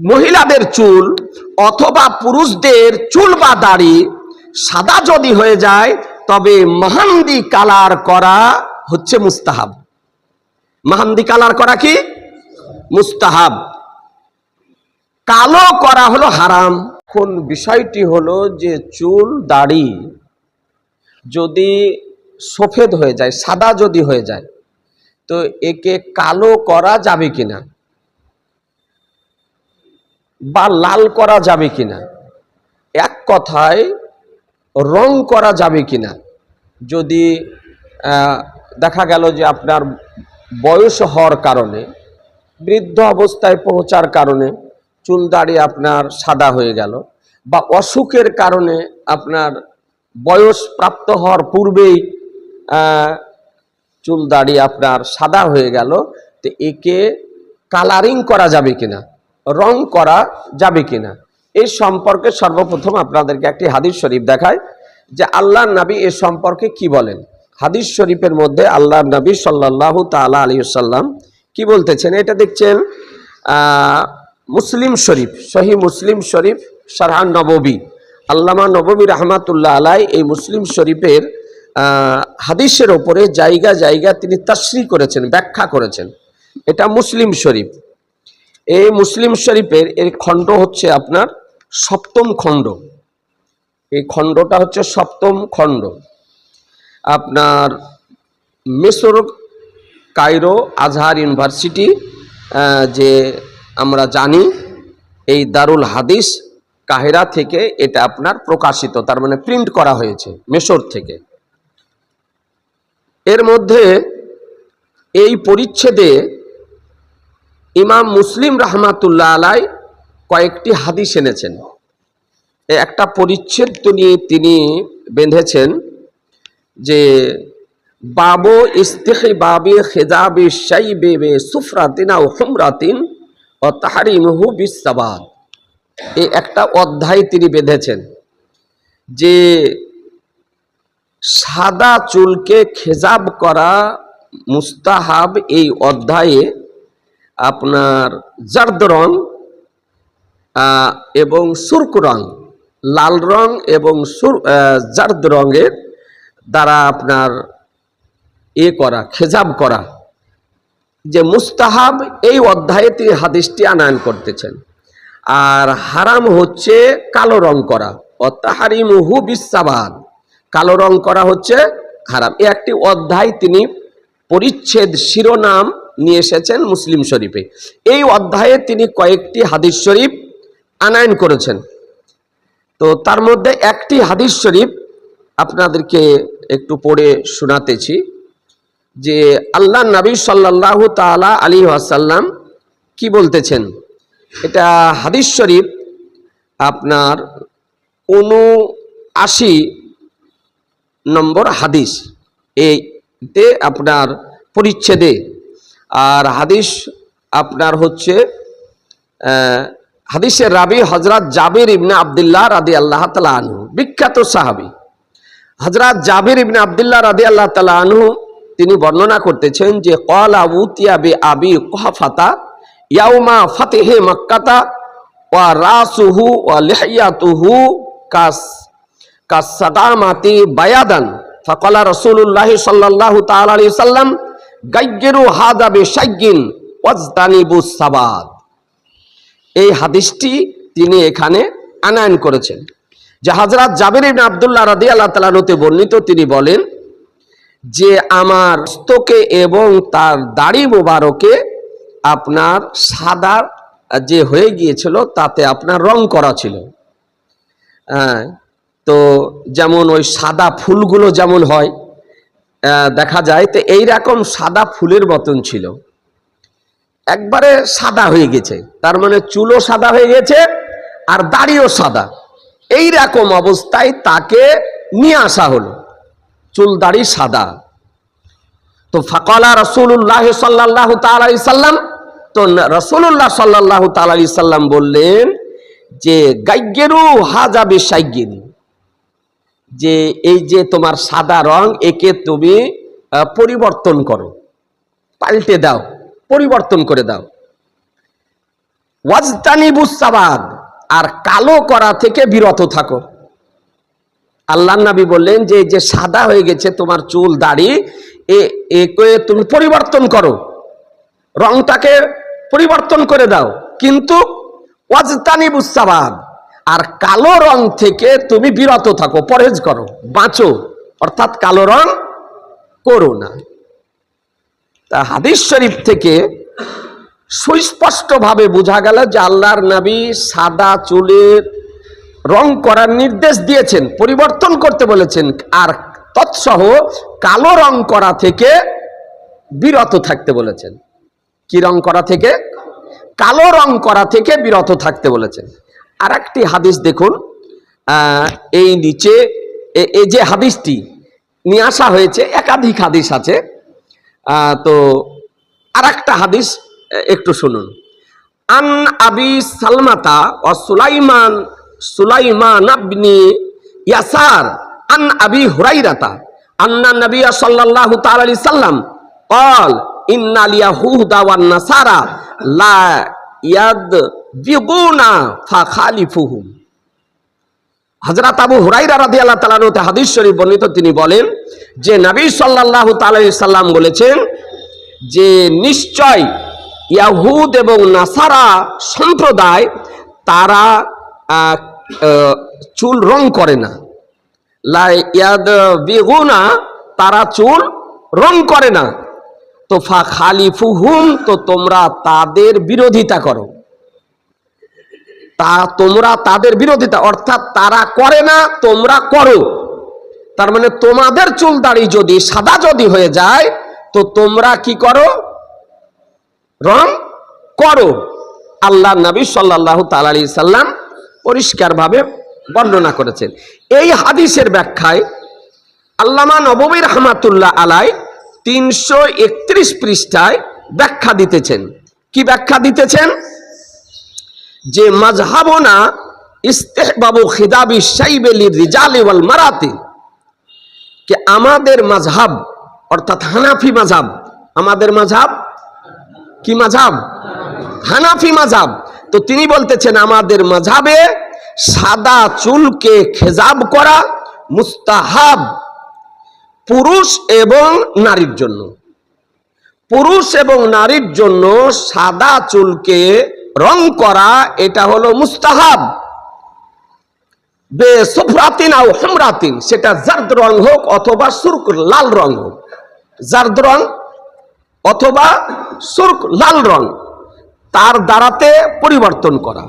মহিলাদের চুল অথবা পুরুষদের চুল বা দাড়ি সাদা যদি হয়ে যায়, তবে মাহান্দি কালার করা হচ্ছে মুস্তাহাব। মাহান্দি কালার করা কি? মুস্তাহাব। কালো করা হলো হারাম। কোন বিষয়টি হলো যে চুল, দাড়ি যদি সফেদ হয়ে যায়, সাদা যদি হয়ে যায়, তো একে কালো করা যাবে কিনা? বা লাল করা যাবে কিনা? এক কথায়, রং করা যাবে কিনা? যদি দেখা গেল যে আপনার বয়স হওয়ার কারণে, বৃদ্ধ অবস্থায় পৌঁছার কারণে চুল দাড়ি আপনার সাদা হয়ে গেল বা অসুখের কারণে আপনার বয়স প্রাপ্ত হওয়ার পূর্বেই চুল দাড়ি আপনার সাদা হয়ে গেল, তো একে কালারিং করা যাবে কিনা? রং করা যাবে কিনা। এই সম্পর্কে সর্বপ্রথম আপনাদেরকে একটি হাদিস শরীফ দেখায় যে আল্লাহ নবী এ সম্পর্কে কি বলেন। হাদিস শরীফের মধ্যে আল্লাহ নবী সাল্লাহ তালা আলী সাল্লাম কি বলতেছেন এটা দেখছেন মুসলিম শরীফ, সহি মুসলিম শরীফ সারহান নববী। আল্লামা নববী রহমাতুল্লাহ আলাই এই মুসলিম শরীফের হাদিসের ওপরে জায়গা জায়গা তিনি তাসরি করেছেন, ব্যাখ্যা করেছেন। এটা মুসলিম শরীফ। এই মুসলিম শরীফের এর খণ্ড হচ্ছে আপনার সপ্তম খণ্ড। এই খণ্ডটা হচ্ছে সপ্তম খণ্ড। আপনার মেসর, কায়রো, আজহার ইউনিভার্সিটি যে আমরা জানি, এই দারুল হাদিস কাহেরা থেকে এটা আপনার প্রকাশিত, তার মানে প্রিন্ট করা হয়েছে মেসর থেকে। এর মধ্যে এই পরিচ্ছেদে ইমাম মুসলিম রহমাতুল্লাহ আলাই কয়েকটি হাদিস এনেছেন। একটা পরিচ্ছেদ তিনি তিনি বেঁধেছেন যে, বাবো ইস্তেখে বাবে খেজাবে শাইবে বেবে সুফরাতিন ও হুমরাতিন ও তাহারিমহু বিসাবাদ এই একটা অধ্যায় তিনি বেঁধেছেন যে, সাদা চুলকে খেজাব করা মুস্তাহাব এই অধ্যায়ে আপনার জার্দ রং এবং সুরক রং লাল রং এবং সুর জার্দ রঙের দ্বারা আপনার এ করা, খেজাব করা। যে মুস্তাহাব এই অধ্যায়ে তিনি হাদিসটি আনায়ন করতেছেন। আর হারাম হচ্ছে কালো রং করা। অত্যাহারি মুহু বিশ্বাবাদ কালো রং করা হচ্ছে হারাম। এ একটি অধ্যায় তিনি পরিচ্ছেদ শিরোনাম নিয়ে এসেছেন মুসলিম শরীফে। এই অধ্যায়ে তিনি কয়েকটি হাদিস শরীফ আনায়ন করেছেন। তো তার মধ্যে একটি হাদিস শরীফ আপনাদেরকে একটু পড়ে শোনাতেছি, যে আল্লাহ নবী সাল্লাহ তালা আলী আসাল্লাম কি বলতেছেন? এটা হাদিস শরীফ আপনার উনআশি নম্বর হাদিস। এইতে আপনার পরিচ্ছেদে আর হাদিস আপনার হচ্ছে হাদিসের রাবি হজরত জাবির ইবনে আবদুল্লাহ রাদি আল্লাহ তালা আনহু, বিখ্যাত সাহাবি। হজরত জাবির ইবনে আবদুল্লাহ রাদি আল্লাহ তালা আনহু, তিনি বর্ণনা করতেছেন যে কল আবুতিয়া বে আবি কহাফাতা, ইয়াউমা ফাতেহে মক্কাতা, ওয়া রাসুহু ওয়া লিহিয়াতুহু কাস কাসাদামাতি বায়াদান। ফাকালা রাসূলুল্লাহি সাল্লাল্লাহু তাআলা আলাইহি সাল্লাম গায়্যিরু হাদা বিশাইয়্যিন ওয়াজতানিবুস সাবাদ। এই হাদিসটি তিনি এখানে আনায়ন করেছেন। যে হাজরাত জাবির ইবনে আব্দুল্লাহ রাদিয়াল্লাহু তাআলা হতে বর্ণিত তিনি বলেন, যে আমার হস্তকে এবং তার দাড়ি মোবারকে আপনার সাদা যে হয়ে গিয়েছিল তাতে আপনার রং করা ছিল। হ্যাঁ তো যেমন ওই সাদা ফুলগুলো যেমন হয় দেখা যায়, তো এই রকম সাদা ফুলের মতন ছিল। একবারে সাদা হয়ে গেছে। তার মানে চুলও সাদা হয়ে গেছে আর দাড়িও সাদা। এই রকম অবস্থায় তাকে নিয়ে আসা হলো। চুল, দাড়ি সাদা। তো ফাকলা রসুল্লাহ সাল্লাহ তালি সাল্লাম, তো রসুল্লাহ সাল্লাহ তালি সাল্লাম বললেন যে, গাইগেরু হাজাবে সাইগিন যে এই যে তোমার সাদা রং একে তুমি পরিবর্তন করো। পাল্টে দাও, পরিবর্তন করে দাও। ওয়াজতানিবুসাবাদ আর কালো করা থেকে বিরত থাকো। আল্লাহ নবী বললেন যে যে সাদা হয়ে গেছে তোমার চুল, দাড়ি একে তুমি পরিবর্তন করো। রংটাকে পরিবর্তন করে দাও। কিন্তু ওয়াজতানিবুসাবাদ আর কালো রং থেকে তুমি বিরত থাকো পরেজ করো, বাঁচো। অর্থাৎ কালো রং করো না। তা হাদিস শরীফ থেকে সুস্পষ্টভাবে বোঝা গেল যে আল্লাহর নবী সাদা চুলের রং করার নির্দেশ দিয়েছেন, পরিবর্তন করতে বলেছেন, আর তৎসহ কালো রং করা থেকে বিরত থাকতে বলেছেন। কি রং করা থেকে? কালো রং করা থেকে বিরত থাকতে বলেছেন। আর একটি হাদিস দেখুন আহ, এই নিচে এ- এই যে হাদিসটি নিয়ে আসা হয়েছে একাধিক হাদিস আছে আহ, তো আর একটা হাদিস এ- একটু শুনুন আন আবি সালমাতা ও সুলাইমান সুলাইমান আবনি ইয়াসার আন আবি হুরাইরাতা আন্না নবিয়া সাল্লাল্লাহু তাআলা আলাইহি সাল্লাম قال ان اليهود والنصارى لا ইয়াদ বিগুনা ফা খালিফুহুম হজরত আবু বর্ণিত, তিনি বলেন যে নবী সাল্লাম বলেছেন যে নিশ্চয় ইয়াহুদ এবং নাসারা সম্প্রদায় তারা চুল রং করে না। লাই ইয়াদ বিগুনা তারা চুল রং করে না। তো ফা খালিফুহুম তো তোমরা তাদের বিরোধিতা করো। তা তোমরা তাদের বিরোধিতা, অর্থাৎ তারা করে না, তোমরা করো। তার মানে তোমাদের চুল দাড়ি যদি সাদা যদি হয়ে যায়, তো তোমরা কি করো? রং করো। আল্লাহ নবী সাল্লাহ তালি সাল্লাম পরিষ্কারভাবে বর্ণনা করেছেন। এই হাদিসের ব্যাখ্যায় আল্লামা নবী রহমাতুল্লাহ আলাই তিনশো একত্রিশ পৃষ্ঠায় ব্যাখ্যা দিতেছেন। কি ব্যাখ্যা দিতেছেন? যে মাজহাবনা ইস্তেহবাবু খিদাবি সাইবেলি রিজালি ওয়াল মারাতি। যে আমাদের মাঝহাব অর্থাৎ হানাফি মাঝহাব আমাদের মাঝহাব কি মাঝহাব হানাফি মাঝহাব তো তিনি বলতেছেন, আমাদের মাঝহাবে সাদা চুলকে খেজাব করা মুস্তাহাব পুরুষ এবং নারীর জন্য। পুরুষ এবং নারীর জন্য সাদা চুলকে রং করা, এটা হলো মুস্তাহাব। বে সফরাতিন আও হামরাতিন, সেটা জার্দ রং হোক অথবা সুরক লাল রং হোক। জার্দ রং অথবা সুরক লাল রং, তার দ্বারাতে পরিবর্তন করা।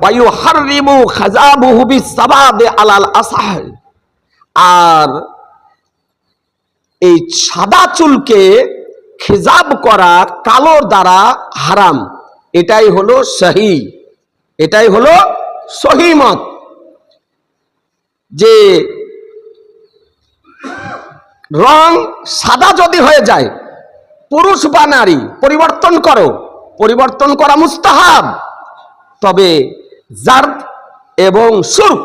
ওয়ায়ু হারিমু খাজাবুহু বিসাবাদে আলাল আসাহ। আর এই সাদা চুলকে খেজাব করা কালোর দ্বারা হারাম। এটাই হলো সহি। এটাই হলো সহিমত যে রং সাদা যদি হয়ে যায়, পুরুষ বা নারী, পরিবর্তন করো। পরিবর্তন করা মুস্তাহাব। তবে জার্দ এবং সুরক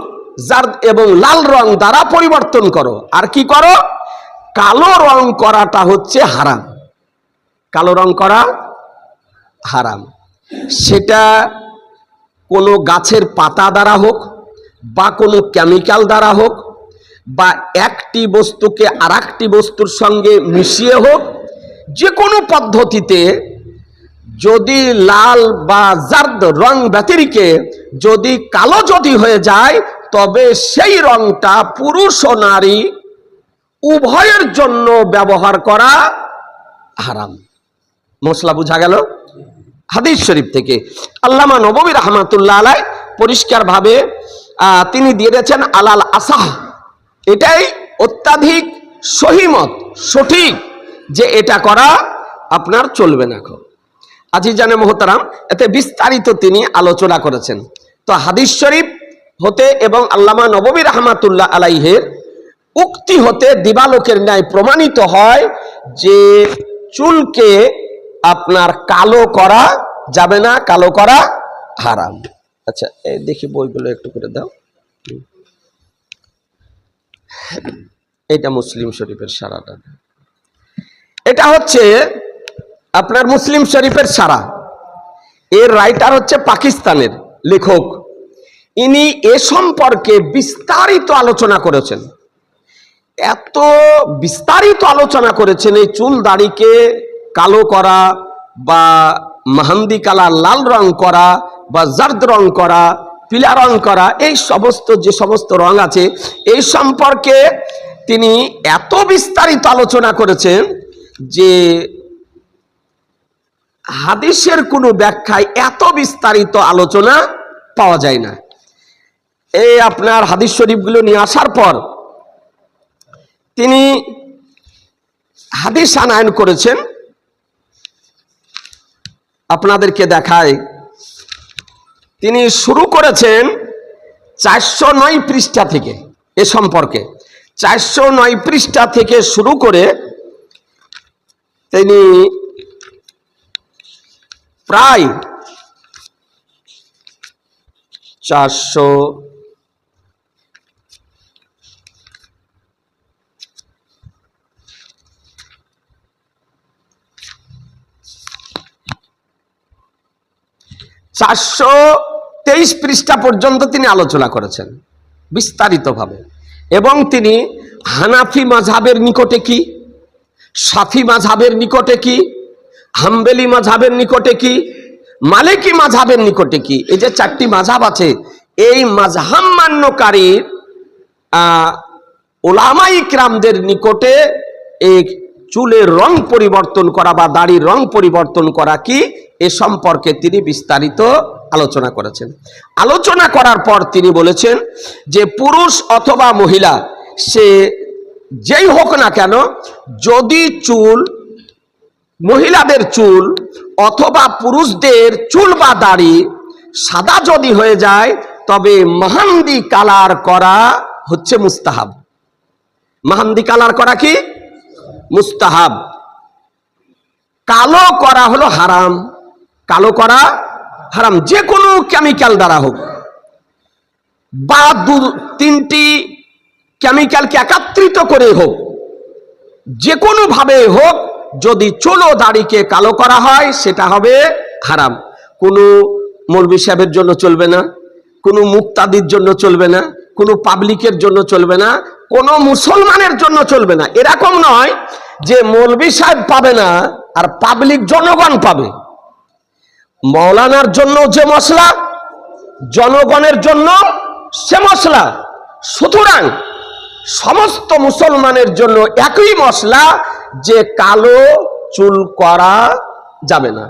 জার্দ এবং লাল রং দ্বারা পরিবর্তন করো। আর কি করো? কালো রং করাটা হচ্ছে হারাম। কালো রং করা হারাম। সেটা কোনো গাছের পাতা দ্বারা হোক বা কোনো কেমিক্যাল দ্বারা হোক বা একটি বস্তুকে আর বস্তুর সঙ্গে মিশিয়ে হোক যে কোনো পদ্ধতিতে যদি লাল বা জার্দ রং ব্যতিরিকে যদি কালো যদি হয়ে যায়, তবে সেই রংটা পুরুষ ও নারী উভয়ের জন্য ব্যবহার করা হারাম। মশলা বোঝা গেল? হাদিস শরীফ থেকে। আল্লামা নবী রহমাতুল্লাহ আলাই পরিষ্কারভাবে তিনি দিয়ে দিয়েছেন আলাল আসাহ। এটাই অত্যাধিক সহিমত সঠিক যে এটা করা আপনার চলবে না এখন। আজি জানে মোহতারাম, এতে বিস্তারিত তিনি আলোচনা করেছেন। তো হাদিস শরীফ হতে এবং আল্লামা নবী রহমাতুল্লাহ আলাইহের উক্তি হতে দিবালোকের ন্যায় প্রমাণিত হয় যে চুলকে আপনার কালো করা যাবে না, কালো করা হারাম। আচ্ছা এই দেখি বইগুলো একটু করে দাও। এটা মুসলিম শরীফের সারাটা। এটা হচ্ছে আপনার মুসলিম শরীফের সারা। এর রাইটার হচ্ছে পাকিস্তানের লেখক। ইনি এ সম্পর্কে বিস্তারিত আলোচনা করেছেন। এত বিস্তারিত আলোচনা করেছেন এই চুল দাড়িকে কালো করা বা মাহান্দি কালার লাল রং করা বা জার্দ রং করা, পিলা রং করা, এই সমস্ত যে সমস্ত রং আছে, এই সম্পর্কে তিনি এত বিস্তারিত আলোচনা করেছেন যে হাদিসের কোনো ব্যাখ্যায় এত বিস্তারিত আলোচনা পাওয়া যায় না। এই আপনার হাদিস শরীফগুলো নিয়ে আসার পর তিনি হাদিস আনায়ন করেছেন। আপনাদেরকে দেখায় তিনি শুরু করেছেন চারশো নয় পৃষ্ঠা থেকে এ সম্পর্কে। চারশো নয় পৃষ্ঠা থেকে শুরু করে তিনি প্রায় চারশো চারশো তেইশ পৃষ্ঠা পর্যন্ত তিনি আলোচনা করেছেন, বিস্তারিতভাবে। এবং তিনি হানাফি মাঝাবের নিকটে কি? সাফি মাঝাবের নিকটে কি? হাম্বেলি মাঝাবের নিকটে কি? মালিকি মাঝাবের নিকটে কি? এই যে চারটি মাঝাব আছে, এই মাঝহাম মান্যকারীর ওলামাই ক্রামদের নিকটে এই চুলের রং পরিবর্তন করা বা দাড়ির রং পরিবর্তন করা কি? এ সম্পর্কে তিনি বিস্তারিত আলোচনা করেছেন। আলোচনা করার পর তিনি বলেছেন যে পুরুষ অথবা মহিলা, সে যেই হোক না কেন, যদি চুল, মহিলাদের চুল অথবা পুরুষদের চুল বা দাড়ি সাদা যদি হয়ে যায়, তবে মাহান্দি কালার করা হচ্ছে মুস্তাহাব। মাহান্দি কালার করা কি? মুস্তাহাব। কালো করা হলো হারাম। কালো করা হারাম। যে কোনো কেমিক্যাল দ্বারা হোক। বা দু তিনটি কেমিক্যালকে একাত্রিত করে হোক। যে কোনো ভাবে হোক, যদি চুলো দাড়িকে কালো করা হয়, সেটা হবে হারাম। কোনো মৌলবী সাহেবের জন্য চলবে না, কোনো মুক্তাদির জন্য চলবে না, কোনো পাবলিকের জন্য চলবে না, কোনো মুসলমানের জন্য চলবে না। এরকম নয় যে মৌলবী সাহেব পাবে না, আর পাবলিক জনগণ পাবে। মৌলানার জন্য যে মশলা, জনগণের জন্য সে মশলা। সুতরাং সমস্ত মুসলমানের জন্য একই মশলা, যে কালো চুল করা যাবে না।